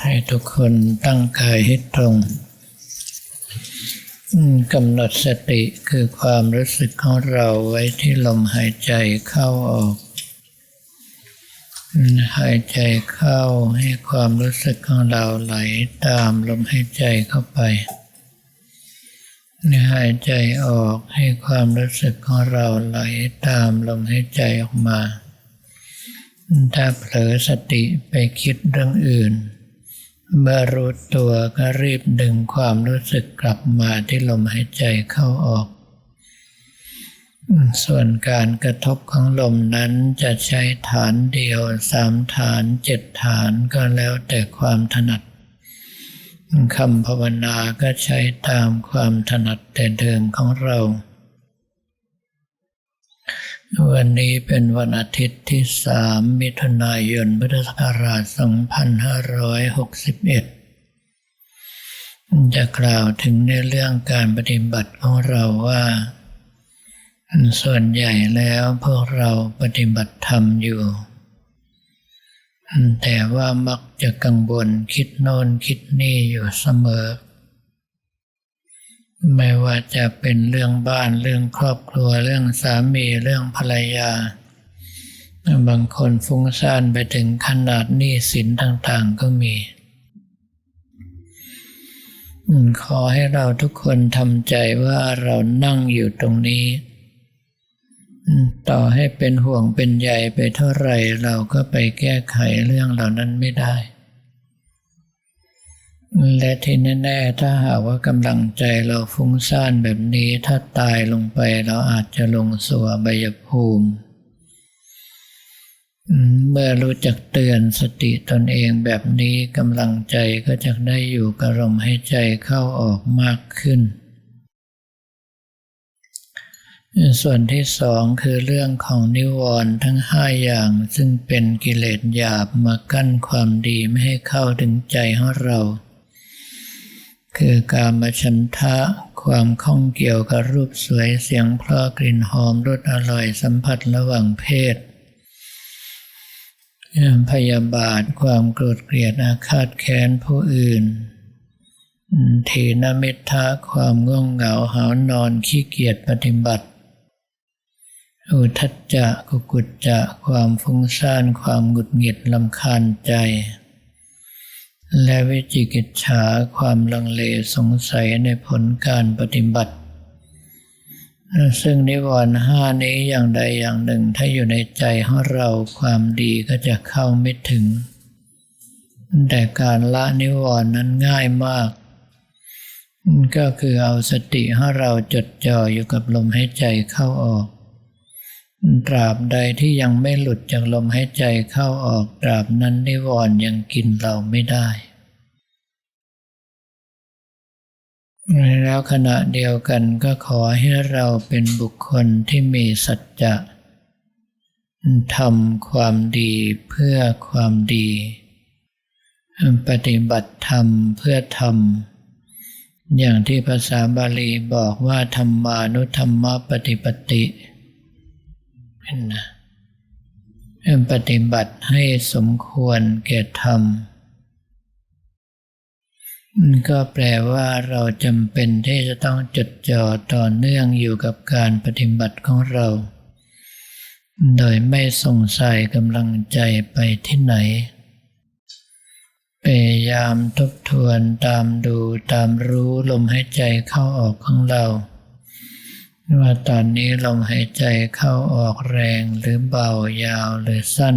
ให้ทุกคนตั้งกายให้ตรงกำหนดสติคือความรู้สึกของเราไว้ที่ลมหายใจเข้าออก หายใจเข้าให้ความรู้สึกของเราไหลตามลมหายใจเข้าไป หายใจออกให้ความรู้สึกของเราไหลตามลมหายใจออกมา ถ้าเผลอสติไปคิดเรื่องอื่น เมื่อรู้ตัวก็รีบดึงความรู้สึกกลับมาที่ลมหายใจเข้าออก ส่วนการกระทบของลมนั้นจะใช้ฐานเดียวสามฐานเจ็ดฐานก็แล้วแต่ความถนัดคำภาวนาก็ใช้ตามความถนัดแต่เดิมของเรา วันนี้เป็นวันอาทิตย์ที่สามมิถุนายน พุทธศักราช 2561 จะกล่าวถึงในเรื่องการปฏิบัติของเราว่า ส่วนใหญ่แล้วพวกเราปฏิบัติธรรมอยู่ แต่ว่ามักจะกังวลคิดโน่นคิดนี่อยู่เสมอ ไม่ว่าจะเป็นเรื่องบ้านเรื่องครอบครัวเรื่องสามีเรื่องภรรยา บางคนฟุ้งซ่านไปถึงขนาดหนี้สินต่างๆก็มี ขอให้เราทุกคนทำใจว่าเรานั่งอยู่ตรงนี้ ต่อให้เป็นห่วงเป็นใยไปเท่าไหร่เราก็ไปแก้ไขเรื่องเหล่านั้นไม่ได้ และที่แน่ๆถ้าหากว่ากำลังใจเราฟุ้งซ่านแบบนี้ถ้าตายลงไปเราอาจจะลงสู่อบายภูมิ เมื่อรู้จักเตือนสติตนเองแบบนี้กำลังใจก็จะได้อยู่กับลมให้ใจเข้าออกมากขึ้น ส่วนที่สองคือเรื่องของนิวรณ์ทั้งห้าอย่างซึ่งเป็นกิเลสหยาบมากั้นความดีไม่ให้เข้าถึงใจของเรา คือการมาชันทะ ความข้องเกี่ยวกับรูปสวยเสียงเพราะกลิ่นหอมรสอร่อยสัมผัสระหว่างเพศ พยาบาทความโกรธเกลียดอาฆาตแค้นผู้อื่นทีนมิทะความง่วงเหงาหานอนขี้เกียจปฏิบัติ อุทัจจะกุกุจจะ ความฟุ้งซ่านความหงุดหงิดลำคาญใจ และวิจิกิจฉาความลังเลสงสัยในผลการปฏิบัติ ซึ่งนิวรณ์ห้านี้อย่างใดอย่างหนึ่งถ้าอยู่ในใจของเราความดีก็จะเข้าไม่ถึง แต่การละนิวรณ์นั้นง่ายมาก ก็คือเอาสติให้เราจดจ่ออยู่กับลมหายใจเข้าออก ตราบใดที่ยังไม่หลุดจากลมหายใจเข้าออกตราบนั้นนิวรณ์ยังกินเราไม่ได้ แล้วขณะเดียวกันก็ขอให้เราเป็นบุคคลที่มีสัจจะทำความดีเพื่อความดี ปฏิบัติธรรมเพื่อธรรม อย่างที่ภาษาบาลีบอกว่าธรรมานุธรรมปฏิปติ นนะปฏิบัติให้สมควรแก่ธรรมมันก็แปลว่าเราจำเป็นที่จะต้องจดจ่อต่อเนื่องอยู่กับการปฏิบัติของเรา โดยไม่ส่งใส่กำลังใจไปที่ไหนพยายามทบทวนตามดูตามรู้ลมหายใจเข้าออกของเรา ว่าตอนนี้ลมหายใจเข้าออกแรงหรือเบายาวหรือสั้น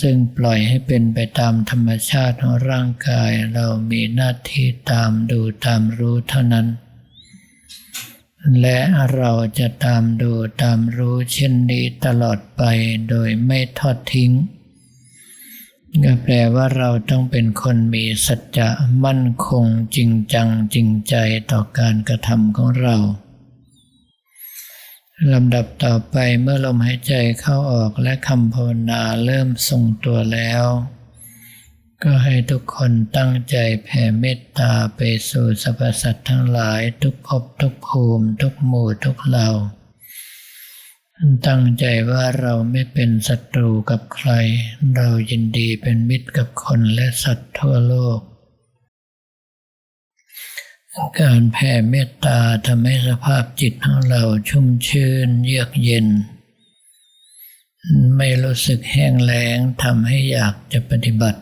ซึ่งปล่อยให้เป็นไปตามธรรมชาติของร่างกายเรามีหน้าที่ตามดูตามรู้เท่านั้น และเราจะตามดูตามรู้เช่นนี้ตลอดไปโดยไม่ทอดทิ้งก็แปลว่าเราต้องเป็นคนมีสัจจะมั่นคงจริงจังจริงใจต่อการกระทำของเรา ลำดับต่อไปเมื่อลมหายใจเข้าออกและคำภาวนาเริ่มทรงตัวแล้ว ก็ให้ทุกคนตั้งใจแผ่เมตตาไปสู่สรรพสัตว์ทั้งหลายทุกภพทุกภูมิ ทุกหมู่ทุกเหล่า ตั้งใจว่าเราไม่เป็นศัตรูกับใคร เรายินดีเป็นมิตรกับคนและสัตว์ทั่วโลก การแผ่เมตตาทำให้สภาพจิตของเราชุ่มชื่น เยือกเย็น ไม่รู้สึกแห้งแล้งทำให้อยากจะปฏิบัติ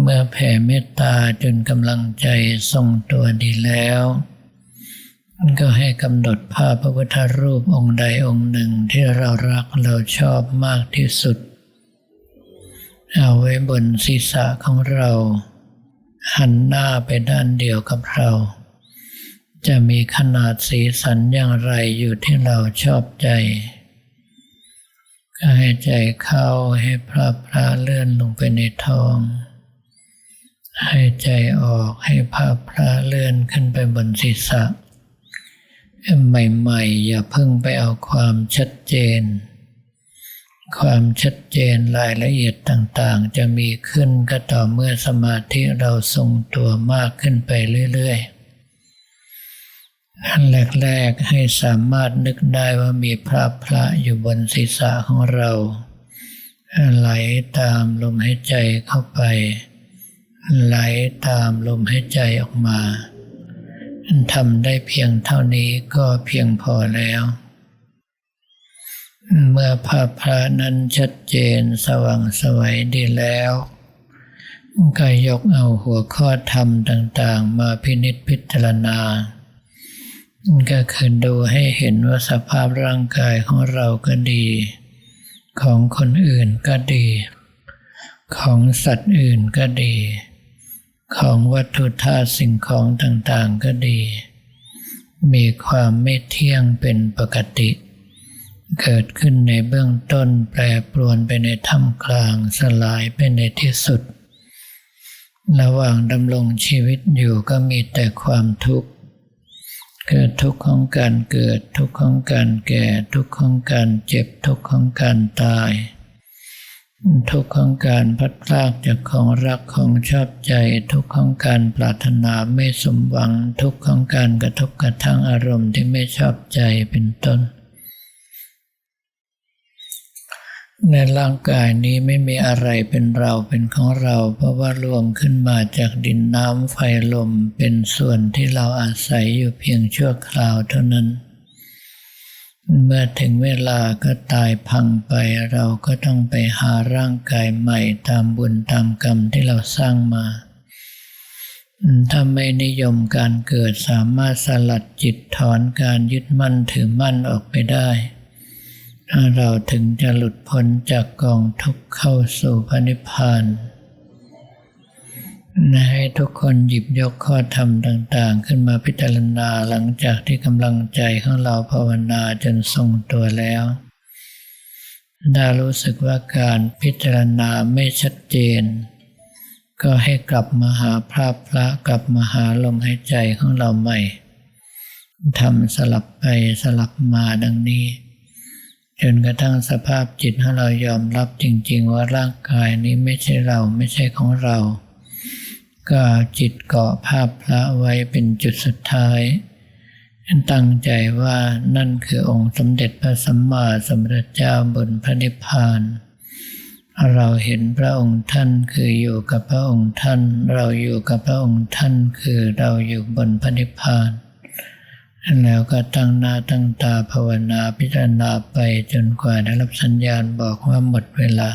เมื่อแผ่เมตตาจนกำลังใจทรงตัวดีแล้ว ก็ให้กำหนดภาพพระพุทธรูปองค์ใดองค์หนึ่งที่เรารักเราชอบมากที่สุด เอาไว้บนศีรษะของเรา หันหน้าไปด้านเดียวกับเรา จะมีขนาดสีสันอย่างไรอยู่ที่เราชอบใจก็ให้ใจเข้าให้พระพระเลื่อนลงไปในท้อง ให้ใจออกให้พระพระเลื่อนขึ้นไปบนศีรษะใหม่ๆ อย่าเพิ่งไปเอาความชัดเจน ความชัดเจนรายละเอียดต่างๆ จะมีขึ้นก็ต่อเมื่อสมาธิเราทรงตัวมากขึ้นไปเรื่อยๆ อันแรกๆให้สามารถนึกได้ว่ามีพระพระอยู่บนศีรษะของเราไหลตามลมหายใจเข้าไป ไหลตามลมหายใจออกมาทำได้เพียงเท่านี้ก็เพียงพอแล้ว เมื่อภาพพระนั้นชัดเจนสว่างสวัยดีแล้วก็ยกเอาหัวข้อธรรมต่างๆ มาพินิจพิจารณา ก็คือดูให้เห็นว่าสภาพร่างกายของเราก็ดี ของคนอื่นก็ดี ของสัตว์อื่นก็ดี ของวัตถุธาตุสิ่งของต่างๆก็ดี มีความไม่เที่ยงเป็นปกติเเกิดขึ้นในเบื้องต้นแปรปรวนไปในท่ามกลางสลายไปในที่สุด ระหว่างดำรงชีวิตอยู่ก็มีแต่ความทุกข์เกิดทุกข์ของการเกิดทุกข์ของการแก่ทุกข์ของการเจ็บทุกข์ของการตาย ทุกข์ของการพัดพลากจากของรักของชอบใจ ทุกข์ของการปรารถนาไม่สมหวัง ทุกข์ของการกระทบกระทั่งอารมณ์ที่ไม่ชอบใจเป็นต้น ในร่างกายนี้ไม่มีอะไรเป็นเราเป็นของเรา เพราะว่ารวมขึ้นมาจากดินน้ำไฟลมเป็นส่วนที่เราอาศัยอยู่เพียงชั่วคราวเท่านั้น เมื่อถึงเวลาก็ตายพังไปเราก็ต้องไปหาร่างกายใหม่ตามบุญตามกรรมที่เราสร้างมา ถ้าไม่นิยมการเกิดสามารถสลัดจิตถอนการยึดมั่นถือมั่นออกไปได้ เราถึงจะหลุดพ้นจากกองทุกข์เข้าสู่พระนิพพานให้ทุกคนหยิบยกข้อธรรมต่างๆ ขึ้นมาพิจารณาหลังจากที่กำลังใจของเราภาวนาจนทรงตัวแล้วถ้ารู้สึกว่าการพิจารณาไม่ชัดเจน ก็ให้กลับมาหาพระพระกลับมาหาลมหายใจของเราใหม่ทำสลับไปสลับมาดังนี้ จนกระทั่งสภาพจิตของเรายอมรับจริง ๆ ว่าร่างกายนี้ไม่ใช่เราไม่ใช่ของเรา ก็จิตเกาะภาพพระไว้เป็นจุดสุดท้าย ตั้งใจว่านั่นคือองค์สมเด็จพระสัมมาสัมพุทธเจ้าบนพระนิพพานเราเห็นพระองค์ท่านคืออยู่กับพระองค์ท่าน เราอยู่กับพระองค์ท่านคือเราอยู่บนพระนิพพาน แล้วก็ตั้งหน้าตั้งตาภาวนาพิจารณาไปจนกว่าได้รับสัญญาณบอกว่าหมดเวลา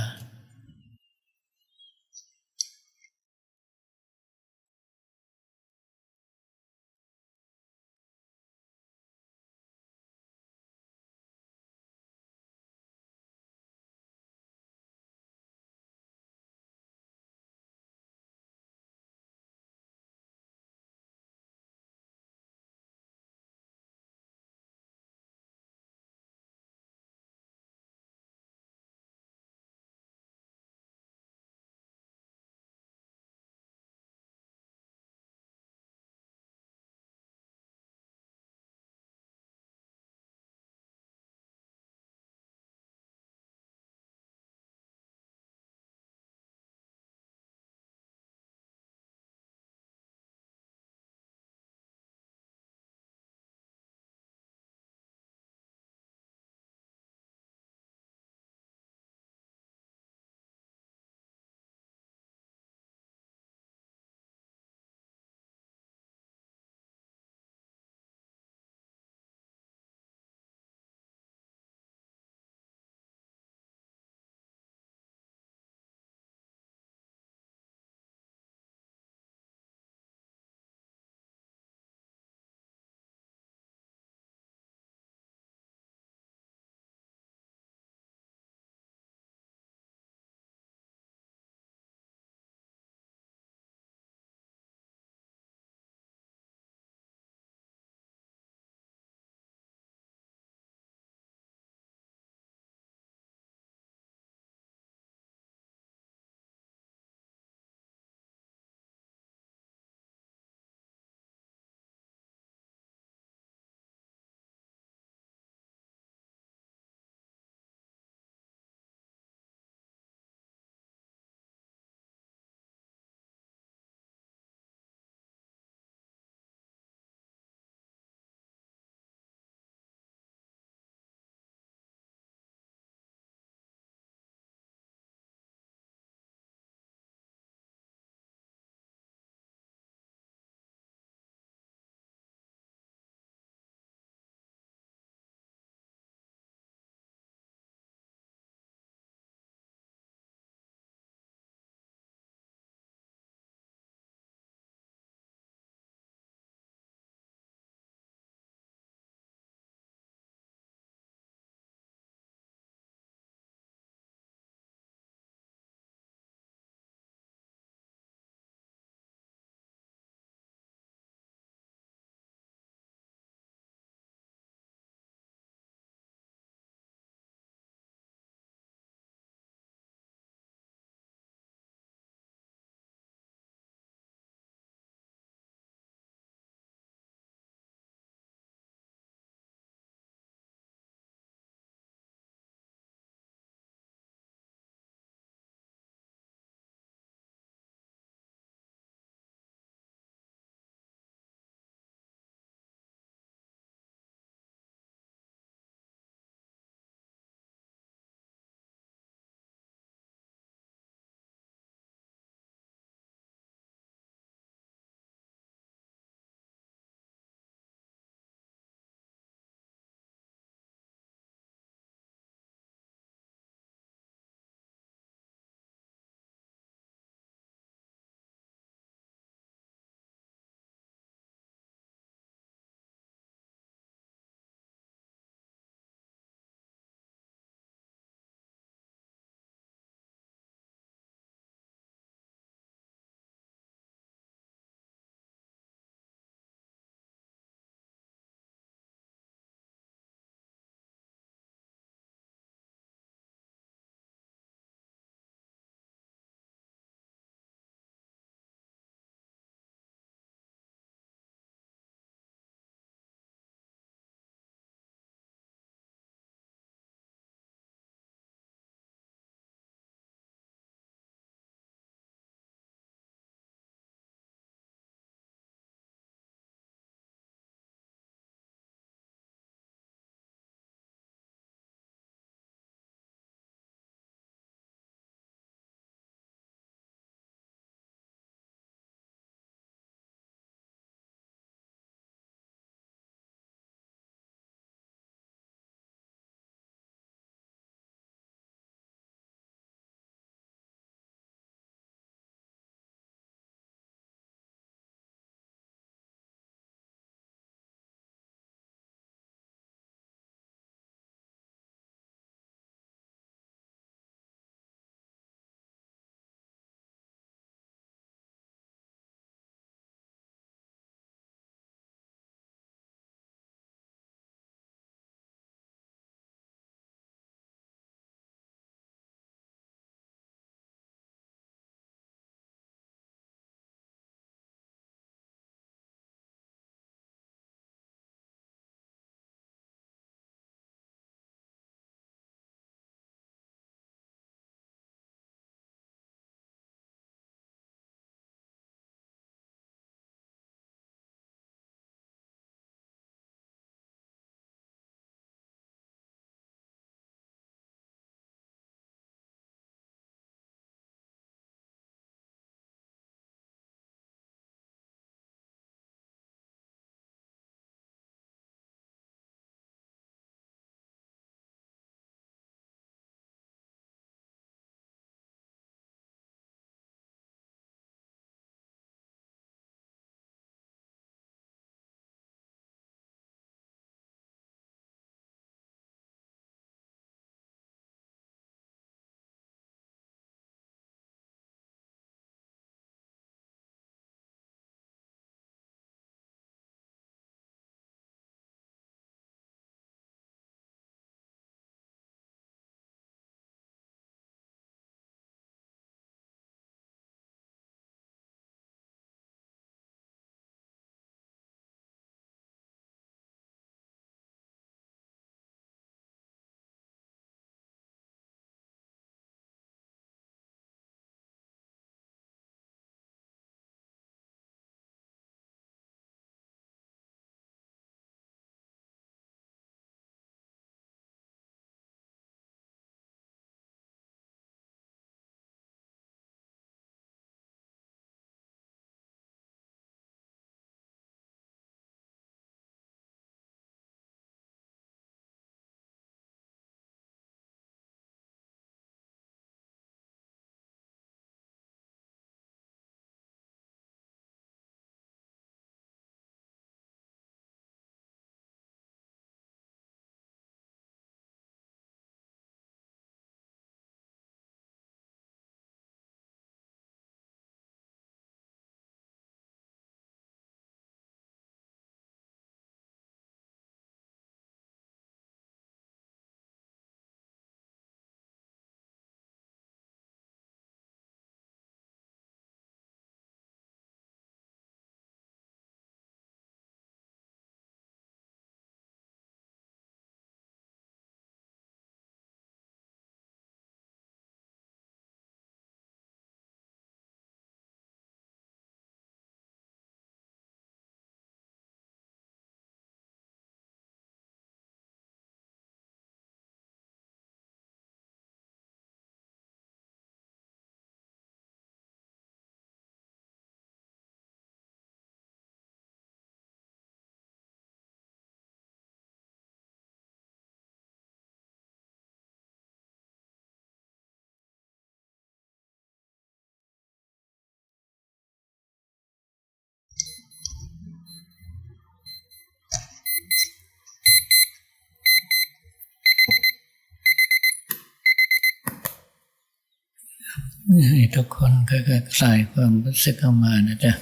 ให้ทุกคนก็คลายความรู้สึกเข้ามานะจ๊ะ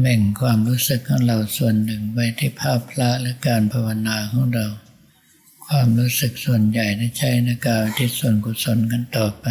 แบ่งความรู้สึกของเราส่วนหนึ่งไว้ที่ภาพพระและการภาวนาของเรา ความรู้สึกส่วนใหญ่ได้ใช้ในการที่ส่วนกุศลกันต่อไป